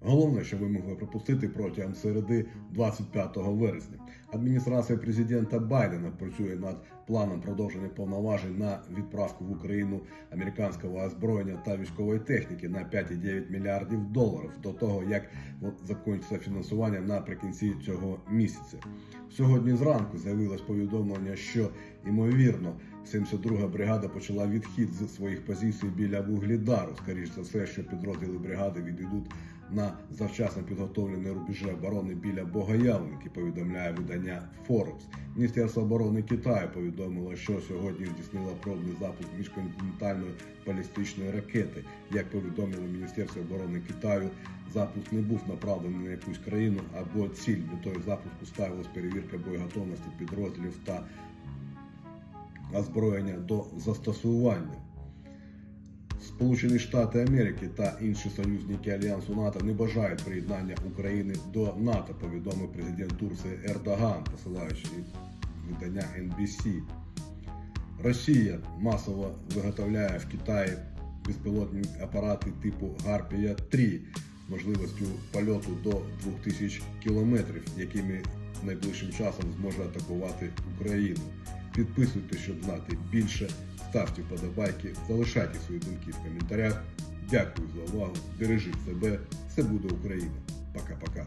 Головне, що ви могли пропустити протягом середи 25 вересня. Адміністрація президента Байдена працює над планом продовження повноважень на відправку в Україну американського озброєння та військової техніки на 5,9 мільярдів доларів до того, як закінчиться фінансування наприкінці цього місяця. Сьогодні зранку з'явилось повідомлення, що ймовірно 72-га бригада почала відхід з своїх позицій біля Вугледару. Скоріше за все, що підрозділи бригади відійдуть на завчасно підготовлені рубежі оборони біля Богоявленки, повідомляє видання Forbes. Міністерство оборони Китаю повідомило, що сьогодні здійснило пробний запуск міжконтинентальної балістичної ракети. Як повідомило Міністерство оборони Китаю, запуск не був направлений на якусь країну або ціль. Метою запуску ставилась перевірка боєготовності підрозділів та озброєння до застосування. Сполучені Штати Америки та інші союзники Альянсу НАТО не бажають приєднання України до НАТО, повідомив президент Турції Ердоган, посилаючи видання NBC. Росія масово виготовляє в Китаї безпілотні апарати типу Гарпія 3 з можливістю польоту до 2000 кілометрів, якими найближчим часом зможе атакувати Україну. Підписуйтесь, щоб знати більше, ставте вподобайки, залишайте свої думки в коментарях. Дякую за увагу. Бережіть себе. Все буде Україна. Пока-пока.